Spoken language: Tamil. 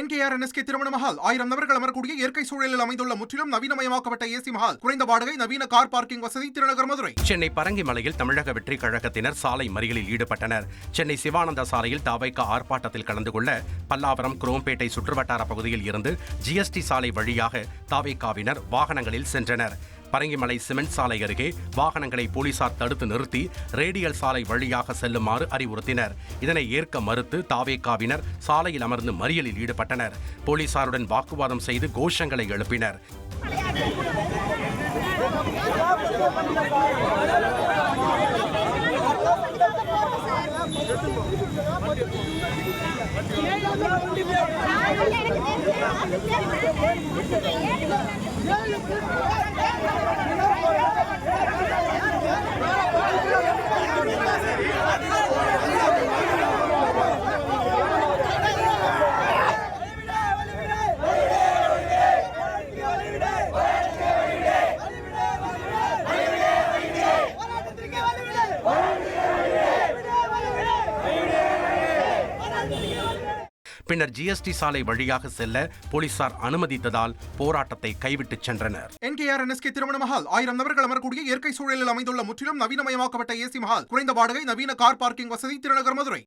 என்கேஆர் என்எஸ்கே திருமண மஹால். ஆயிரம் நபர்கள் அமரக்கூடிய இயற்கை சூழலில் அமைந்துள்ள முற்றிலும் நவீனமயமாக்கப்பட்ட ஏசி மஹால். குறைந்த வாடகை நவீன கார் பார்க்கிங் வசதி திருநகர் மதுரை. சென்னை பரங்கிமலையில் தமிழக வெற்றி கழகத்தினர் சாலை மறியலில் ஈடுபட்டனர். சென்னை சிவானந்த சாலையில் தாவைக்க ஆர்ப்பாட்டத்தில் கலந்து கொள்ள பல்லாவரம் குரோம்பேட்டை சுற்றுவட்டார பகுதியில் இருந்து ஜிஎஸ்டி சாலை வழியாக தாவைக்காவினர் வாகனங்களில் சென்றனர். பரங்கிமலை சிமெண்ட் சாலை அருகே வாகனங்களை போலீசார் தடுத்து நிறுத்தி ரேடியல் சாலை வழியாக செல்லுமாறு அறிவுறுத்தினர். இதனை ஏற்க மறுத்து தாவேக்காவினர் சாலையில் அமர்ந்து மறியலில் ஈடுபட்டனர். போலீசாருடன் வாக்குவாதம் செய்து கோஷங்களை எழுப்பினர். பின்னர் ஜிஎஸ்டி சாலை வழியாக செல்ல போலீசார் அனுமதித்ததால் போராட்டத்தை கைவிட்டு சென்றனர். என்கேஆர் என்எஸ்கே திருமண மஹால் ஆயிரம் நபர்கள் அமரக்கூடிய இயற்கை சூழலில் அமைந்துள்ள முற்றிலும் நவீனமயமாக்கப்பட்ட ஏசி மஹால் குறைந்த வாடகை நவீன கார் பார்க்கிங் வசதி திருநகர் மதுரை.